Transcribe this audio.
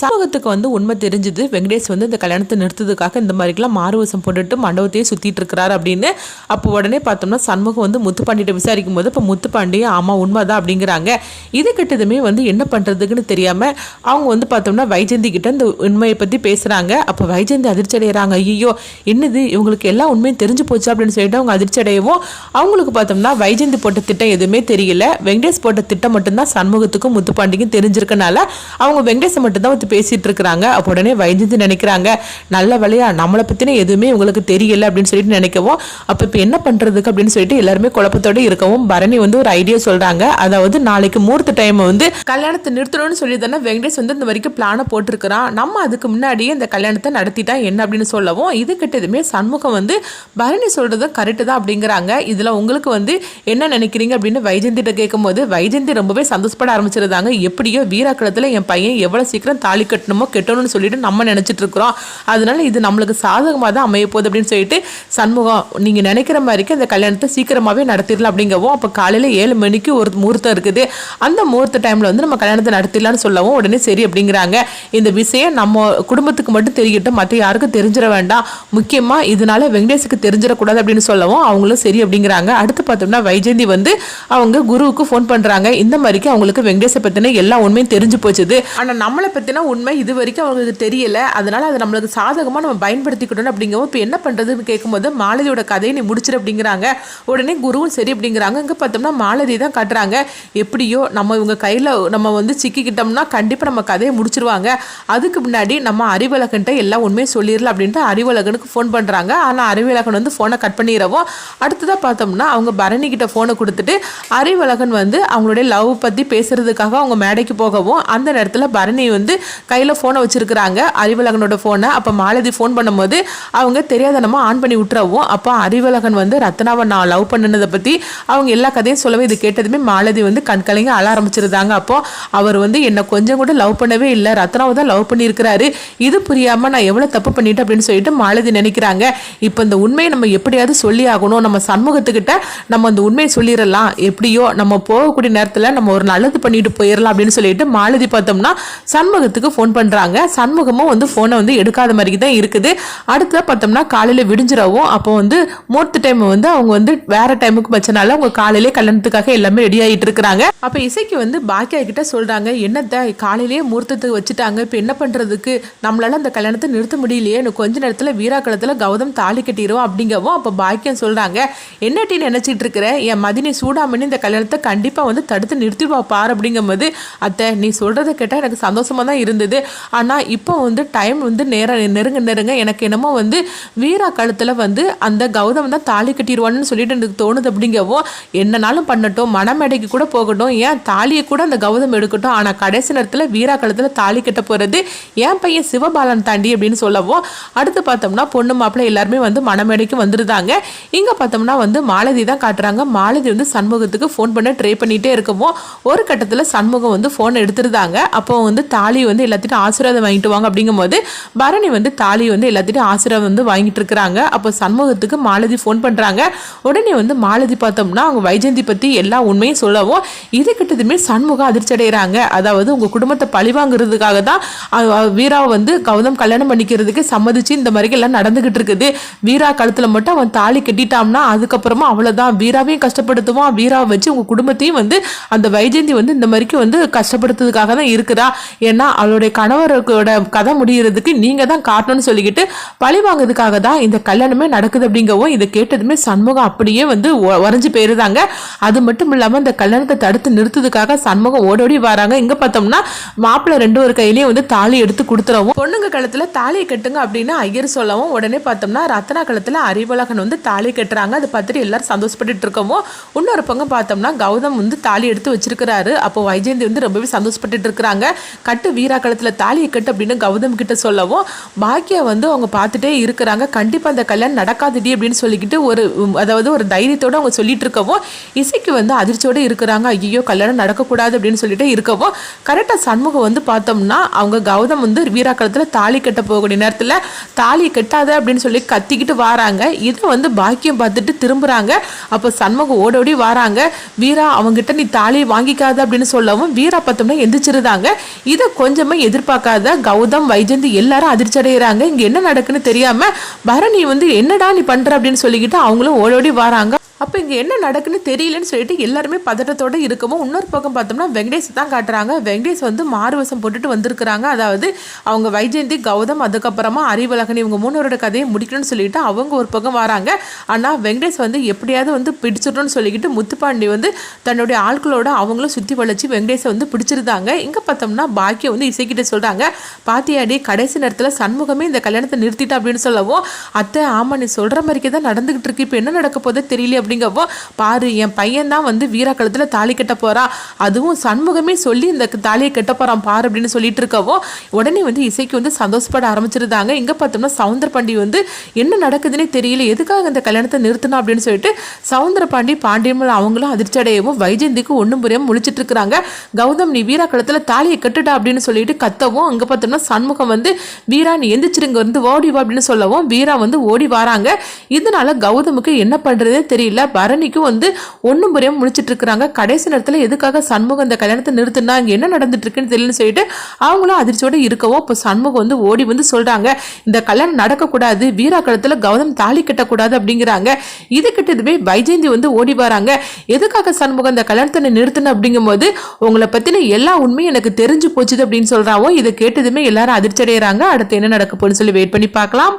சமூகத்துக்கு வந்து உண்மை தெரிஞ்சுது. வெங்கடேஷ் வந்து இந்த கல்யாணத்தை நிறுத்ததுக்காக இந்த மாதிரிக்கெல்லாம் மாறுவசம் போட்டுட்டு மண்டபத்தையே சுற்றிட்டு இருக்கிறாரு அப்படின்னு அப்போ உடனே பார்த்தோம்னா சண்முகம் வந்து முத்துப்பாண்டிகிட்ட விசாரிக்கும் போது இப்போ முத்துப்பாண்டியும் ஆமாம் உண்மைதான் அப்படிங்கிறாங்க. இது கிட்டதுமே வந்து என்ன பண்ணுறதுக்குன்னு தெரியாமல் அவங்க வந்து பார்த்தோம்னா வைஜந்தி கிட்ட இந்த உண்மையை பற்றி பேசுகிறாங்க அப்போ வைஜந்தி அதிர்ச்சி அடைகிறாங்க ஐயோ என்னது? இவங்களுக்கு எல்லா உண்மையும் தெரிஞ்சு போச்சு அப்படின்னு சொல்லிட்டு அவங்க அதிர்ச்சி அடையவும் அவங்களுக்கு பார்த்தோம்னா வைஜந்தி போட்ட திட்டம் எதுவுமே தெரியல. வெங்கடேஷ் போட்ட திட்டம் மட்டும்தான் சண்முகத்துக்கும் முத்துப்பாண்டிக்கும் தெரிஞ்சிருக்கனால அவங்க வெங்கடேஷை மட்டும்தான் பார்த்து பேசிட்டு இருக்கிறாங்க. அப்போ உடனே வைஜந்தி நினைக்கிறாங்க. நல்ல வேலையா நம்மளை பற்றின எதுவுமே உங்களுக்கு தெரியல அப்படின்னு சொல்லிட்டு நினைக்கவும் அப்போ இப்போ என்ன பண்ணுறதுக்கு அப்படின்னு சொல்லிட்டு எல்லாருமே குழப்பத்தோட இருக்கவும் பரணி வந்து ஒரு ஐடியா சொல்கிறாங்க அதாவது நாளைக்கு மூர்த்த டைம் வந்து கல்யாணத்தை நிறுத்தணும்னு சொல்லி தானே வெங்கடேஷ் வந்து இந்த வரைக்கும் பிளானை போட்டிருக்கிறான். நம்ம அதுக்கு முன்னாடியே இந்த கல்யாணத்தை நடத்திட்டா என்ன அப்படின்னு சொல்லவும் இது கிட்டதுமே சண்முகம் வந்து பரணி சொல்கிறதும் கரெக்டு தான் அப்படிங்கிறாங்க. இதில் உங்களுக்கு வந்து என்ன நினைக்கிறீங்க அப்படின்னு வைஜந்திட்ட கேட்கும்போது வைஜந்தி ரொம்பவே சந்தோஷப்பட ஆரம்பிச்சிருந்தாங்க. எப்படியோ வீராக்கலத்தில் என் பையன் எவ்வளோ சீக்கிரம் தாலி கட்டணுமோ கெட்டணும்னு சொல்லிட்டு நம்ம நினச்சிட்டு இருக்கிறோம் அதனால இது நம்மளுக்கு சாதகமாக தான் அமைய போகுது அப்படின்னு சொல்லிட்டு சண்முகம் நீங்கள் நினைக்கிற மாதிரிக்கு அந்த கல்யாணத்தை சீக்கிரமாகவே நடத்திடலாம் அப்படிங்கவும் அப்போ காலையில் ஏழு மணிக்கு ஒரு முகூர்த்தம் இருக்குது. அந்த முகூர்த்த டைமில் வந்து நம்ம கல்யாணத்தை நடத்திடலாம்னு சொல்லவும் உடனே சரி அப்படிங்கிறாங்க. இந்த விஷயம் நம்ம குடும்பத்துக்கு மட்டும் தெரியட்டும் மற்ற யாருக்கும் தெரிஞ்சிட வேண்டாம். முக்கியமாக இதனால வெங்கடேஷுக்கு தெரிஞ்சிடக்கூடாது அப்படின்னு சொல்லவும் அவங்களும் சரி அப்படிங்கிறாங்க. அடுத்து பார்த்தோம்னா வைஜெயந்தி வந்து அவங்க குருவுக்கு ஃபோன் பண்ணுறாங்க இந்த மாதிரிக்கு அவங்களுக்கு வெங்கடேஷை பற்றின எல்லா உண்மையும் தெரிஞ்சு போச்சுது. ஆனால் நம்மளை பற்றின உண்மை இது வரைக்கும் அவங்களுக்கு தெரியலை. அதனால் அதை நம்மளுக்கு சாதகமாக நம்ம பயன்படுத்திக்கிட்டோம் அப்படிங்கவும் இப்போ என்ன பண்ணுறதுன்னு கேட்கும்போது மாலதியோட கதையை நீ முடிச்சிரு அப்படிங்கிறாங்க. உடனே குருவும் சரி அப்படிங்கிறாங்க. இங்கே பார்த்தோம்னா மாலதி தான் காட்டுறாங்க. எப்படியோ நம்ம இவங்க கையில் நம்ம வந்து சிக்கிக்கிட்டோம்னா கண்டிப்பாக நம்ம கதையை முடிச்சிருவாங்க. அதுக்கு முன்னாடி நம்ம அறிவழகன்ட்ட எல்லா உண்மையும் சொல்லிடலாம் அப்படின்ட்டு அறிவழகனுக்கு ஃபோன் பண்ணுறாங்க ஆனால் அறிவழகன் வந்து ஃபோனை கட் பண்ணிடவும் அடுத்ததாக பார்த்தோம்னா அவங்க பரணி கிட்ட ஃபோனை கொடுத்துட்டு அறிவழகன் வந்து அவங்களுடைய லவ் பற்றி பேசுகிறதுக்காக அவங்க மேடைக்கு போகவும் அந்த நேரத்தில் பரணி வந்து கையில் ஃபோனை வச்சிருக்கிறாங்க. அறிவழகனோட ஃபோனை அப்போ மாலதி ஃபோன் பண்ணும்போது அவங்க தெரியாதனமாக ஆன் பண்ணி விட்டுறவும் அப்போ அறிவழகன் வந்து ரத்னாவை நான் லவ் பண்ணினதை பற்றி அவங்க எல்லா கதையும் சொல்லவே இது கேட்டதுமே மாலதி வந்து கண்கலைங்க அழ ஆரம்பிச்சிருந்தாங்க. அப்போ அவர் வந்து என்னை கொஞ்சம் கூட லவ் பண்ணவே இல்லை. ரத்னாவை தான் லவ் பண்ணியிருக்கிறாரு. இது புரியாமல் நான் எவ்வளோ தப்பு பண்ணிட்டேன் அப்படின்னு சொல்லிட்டு மாலதி நினைக்கிறாங்க. இப்போ இந்த உண்மையை நம்ம எப்படியாவது சொல்லி ஆகணும். நம்ம சண்முகத்துக்கிட்ட நம்ம அந்த உண்மையை சொல்லிடலாம். எப்படியோ நம்ம போகக்கூடிய நேரத்தில் நம்ம ஒரு நல்லது பண்ணிட்டு போயிடலாம் அப்படின்னு சொல்லிட்டு மாலதி பார்த்தோம்னா சண்முகத்தை சண்முகத்துக்கு ஃபோன் பண்ணுறாங்க சண்முகமும் வந்து ஃபோனை வந்து எடுக்காத மாதிரி தான் இருக்குது. அடுத்ததாக பார்த்தோம்னா காலையில் விடிஞ்சிடவும் அப்போ வந்து மூர்த்த டைம் வந்து அவங்க வந்து வேற டைமுக்கு வச்சனால அவங்க காலையிலே கல்யாணத்துக்காக எல்லாமே ரெடி ஆகிட்டு இருக்கிறாங்க. அப்போ இசைக்கு வந்து பாக்கியா கிட்ட சொல்கிறாங்க என்னத்தை காலையிலேயே மூர்த்தத்துக்கு வச்சுட்டாங்க. இப்போ என்ன பண்ணுறதுக்கு நம்மளால அந்த கல்யாணத்தை நிறுத்த முடியலையே. எனக்கு கொஞ்ச நேரத்தில் வீராக்கலத்தில் கௌதம் தாலி கட்டிடுவோம் அப்படிங்கவும் அப்போ பாக்கியம் சொல்கிறாங்க என்னட்டி நினச்சிட்டு இருக்கிற? என் மதினி சூடாமணி இந்த கல்யாணத்தை கண்டிப்பாக வந்து தடுத்து நிறுத்திடுவா பார் அப்படிங்கும்போது அத்தை நீ சொல்கிறத கேட்டால் எனக்கு சந்தோஷமாக தான் இருந்தது. ஆனால் இப்போ வந்து டைம் வந்து நேரம் நெருங்க நெருங்க எனக்கு என்னமோ வந்து வீரா கழுத்தில் வந்து அந்த கௌதம் தான் தாலி கட்டிடுவான்னு சொல்லிட்டு எனக்கு தோணுது அப்படிங்கவும் என்னனாலும் பண்ணட்டும். மணமேடைக்கு கூட போகட்டும். ஏன் தாலியை கூட அந்த கௌதம் எடுக்கட்டும். ஆனால் கடைசி நேரத்தில் வீரா கழுத்தில் தாலி கட்ட போகிறது என் பையன் சிவபாலன் தாண்டி அப்படின்னு சொல்லவும் அடுத்து பார்த்தோம்னா பொண்ணு மாப்பிள்ளை எல்லாருமே வந்து மணமேடைக்கு வந்துருந்தாங்க. இங்கே பார்த்தோம்னா வந்து மாலதி தான் காட்டுறாங்க. மாலதி வந்து சண்முகத்துக்கு ஃபோன் பண்ண ட்ரை பண்ணிகிட்டே இருக்கவும் ஒரு கட்டத்தில் சண்முகம் வந்து ஃபோன் எடுத்துருந்தாங்க. அப்போ வந்து தாலி வந்து வந்து எல்லாத்திட்டும் ஆசீர்வாதம் வாங்கிட்டு வாங்க. அப்படிங்கும்போது பரணி வந்து தாலி வந்து எல்லாத்திட்டும் ஆசீர்வாதம் வந்து வாங்கிட்டு இருக்கிறாங்க. அப்போ சண்முகத்துக்கு மாலதி ஃபோன் பண்ணுறாங்க உடனே வந்து மாலதி பார்த்தோம்னா அவங்க வைஜந்தி பற்றி எல்லா உண்மையும் சொல்லவும் இது கிட்டதுமே சண்முகம் அதிர்ச்சி அடைகிறாங்க அதாவது உங்கள் குடும்பத்தை பழிவாங்கிறதுக்காக தான் வீராவை வந்து கௌதம் கல்யாணம் பண்ணிக்கிறதுக்கு சம்மதிச்சு இந்த மாதிரி எல்லாம் நடந்துகிட்டு இருக்குது. வீரா கழுத்தில் மட்டும் அவன் தாலி கட்டிட்டான்னா அதுக்கப்புறமா அவ்வளோதான் வீராவையும் கஷ்டப்படுத்துவான். வீராவை வச்சு உங்கள் குடும்பத்தையும் வந்து அந்த வைஜந்தி வந்து இந்த மாதிரிக்கு வந்து கஷ்டப்படுத்துறதுக்காக தான் இருக்குதா ஏன்னா அவளுடைய கணவரோட கதை முடிகிறதுக்கு நீங்கள் தான் காட்டணும்னு சொல்லிக்கிட்டு பழி வாங்குறதுக்காக தான் இந்த கல்யாணமே நடக்குது அப்படிங்கவும் இதை கேட்டதுமே சண்முகம் அப்படியே வந்து ஒ- உறைஞ்சு போயிருந்தாங்க. அது மட்டும் இல்லாமல் இந்த கல்யாணத்தை தடுத்து நிறுத்துறதுக்காக சண்முகம் ஓடோடி வராங்க. இங்கே பார்த்தோம்னா மாப்பிள்ளை ரெண்டு ஒரு கையிலேயே வந்து தாலி எடுத்து கொடுத்துருவோம் பொண்ணுங்க கழுத்தில் தாலியை கட்டுங்க அப்படின்னு ஐயர் சொல்லவும் உடனே பார்த்தோம்னா ரத்னா கழுத்தில் அறிவழகன் வந்து தாலி கட்டுறாங்க. அதை பார்த்துட்டு எல்லாரும் சந்தோஷப்பட்டுட்டு இருக்கவும் இன்னொரு பக்கம் பார்த்தோம்னா கௌதம் வந்து தாலி எடுத்து வச்சிருக்கிறாரு. அப்போ வைஜெயந்தி வந்து ரொம்பவே சந்தோஷப்பட்டுட்டு இருக்கிறாங்க. கட்டு வீரா வீரா கழுத்துல தாலியை கட்டு அப்படின்னு கௌதம் கிட்ட சொல்லவும் பாக்கியா வந்து அவங்க பார்த்துட்டே இருக்கிறாங்க. கண்டிப்பாக அந்த கல்யாணம் நடக்காதுடி அப்படின்னு சொல்லிக்கிட்டு ஒரு அதாவது ஒரு தைரியத்தோட அவங்க சொல்லிட்டு இருக்கவும் இசைக்கு வந்து அதிர்ச்சியோடு இருக்கிறாங்க. ஐயோ கல்யாணம் நடக்கக்கூடாது அப்படின்னு சொல்லிட்டு இருக்கவும் கரெக்டாக சண்முகம் வந்து பார்த்தோம்னா அவங்க கௌதம் வந்து வீரா காலத்தில் தாலி கட்ட போகக்கூடிய நேரத்தில் தாலி கட்டாத அப்படின்னு சொல்லி கத்திக்கிட்டு வராங்க. இதை வந்து பாக்கியம் பார்த்துட்டு திரும்புகிறாங்க அப்போ சண்முகம் ஓடோடி வராங்க. வீரா அவங்ககிட்ட நீ தாலி வாங்கிக்காத அப்படின்னு சொல்லவும் வீரா பார்த்தோம்னா எந்திரிச்சிருந்தாங்க. இதை கொஞ்சம் எதிர்பார்க்காத கௌதம் வைஜந்தி எல்லாரும் அதிர்ச்சி அடைகிறாங்க இங்க என்ன நடக்குன்னு தெரியாம பரணி வந்து என்னடா நீ பண்ற அப்படின்னு சொல்லிக்கிட்டு அவங்களும் ஓடோடி வராங்க. அப்போ இங்கே என்ன நடக்குன்னு தெரியலன்னு சொல்லிட்டு எல்லாருமே பதட்டத்தோட இருக்கவும் இன்னொரு பக்கம் பார்த்தோம்னா வெங்கடேஷ் தான் காட்டுறாங்க. வெங்கடேஷ் வந்து மாறுவசம் போட்டுட்டு வந்திருக்கிறாங்க. அதாவது அவங்க வைஜெயந்தி கௌதம் அதுக்கப்புறமா அறிவழகன் இவங்க மூணோரோட கதையை முடிக்கணும்னு சொல்லிட்டு அவங்க ஒரு பக்கம் வராங்க. ஆனால் வெங்கடேஷ் வந்து எப்படியாவது வந்து பிடிச்சிடணும்னு சொல்லிக்கிட்டு முத்துப்பாண்டி வந்து தன்னுடைய ஆட்களோட அவங்களும் சுற்றி வளைச்சி வெங்கடேஷை வந்து பிடிச்சிருந்தாங்க. இங்கே பார்த்தோம்னா பாக்கியம் வந்து இசைக்கிட்ட சொல்கிறாங்க பாத்தியாடி கடைசி நேரத்தில் சண்முகமே இந்த கல்யாணத்தை நிறுத்திட்டு அப்படின்னு சொல்லவும் அத்தை ஆமாம் நீ சொல்கிற மாதிரிக்கே தான் நடந்துக்கிட்டு இருக்கு. இப்போ என்ன நடக்க போதோ தெரியல அப்படிங்கப்போ பாரு என் பையன் தான் வந்து வீரக்களத்தில் தாலி கட்ட போகிறான் அதுவும் சண்முகமே சொல்லி இந்த தாலியை கட்ட போகிறான் பாரு அப்படின்னு சொல்லிட்டு இருக்கவும் உடனே வந்து இசைக்கு வந்து சந்தோஷப்பட ஆரம்பிச்சிருந்தாங்க. இங்கே பார்த்தோம்னா சவுந்தர பாண்டி வந்து என்ன நடக்குதுன்னே தெரியல. எதுக்காக இந்த கல்யாணத்தை நிறுத்தணும் அப்படின்னு சொல்லிட்டு சவுந்தர பாண்டி பாண்டியம்மல் அவங்களும் அதிர்ச்சி அடையவும் வைஜெயந்திக்கு ஒன்றும் புரியாமல் முழிச்சிட்டு இருக்கிறாங்க. கௌதம் நீ வீராக்களத்தில் தாலியை கட்டுடா அப்படின்னு சொல்லிட்டு கத்தவும் அங்கே பார்த்தோம்னா சண்முகம் வந்து வீரா நீ எந்திரிச்சிருங்க வந்து ஓடி வா அப்படின்னு சொல்லவும் வீரா வந்து ஓடி வராங்க. இதனால கௌதமுக்கு என்ன பண்ணுறதே தெரியல. இல்லை பரணிக்கும் வந்து ஒன்றும் புரியாமல் முழிச்சிட்டு இருக்கிறாங்க. கடைசி நேரத்தில் எதுக்காக சண்முகம் இந்த கல்யாணத்தை நிறுத்தினா? இங்கே என்ன நடந்துட்டு இருக்குன்னு தெரியலன்னு சொல்லிட்டு அவங்களும் அதிர்ச்சியோடு இருக்கவும் இப்போ சண்முகம் வந்து ஓடி வந்து சொல்கிறாங்க இந்த கல்யாணம் நடக்கக்கூடாது. வீரா கழுத்தில் கௌதம் தாலி கட்டக்கூடாது அப்படிங்கிறாங்க. இது கிட்டதுமே வைஜெயந்தி வந்து ஓடி வராங்க. எதுக்காக சண்முகம் இந்த கல்யாணத்தை நிறுத்தணும் அப்படிங்கும்போது உங்களை பற்றின எல்லா உண்மையும் எனக்கு தெரிஞ்சு போச்சுது அப்படின்னு சொல்கிறாவோ இதை கேட்டதுமே எல்லாரும் அதிர்ச்சி அடைகிறாங்க அடுத்து என்ன நடக்க போகுதுன்னு சொல்லி வெயிட் பண்ணி பார்க்கலாம்.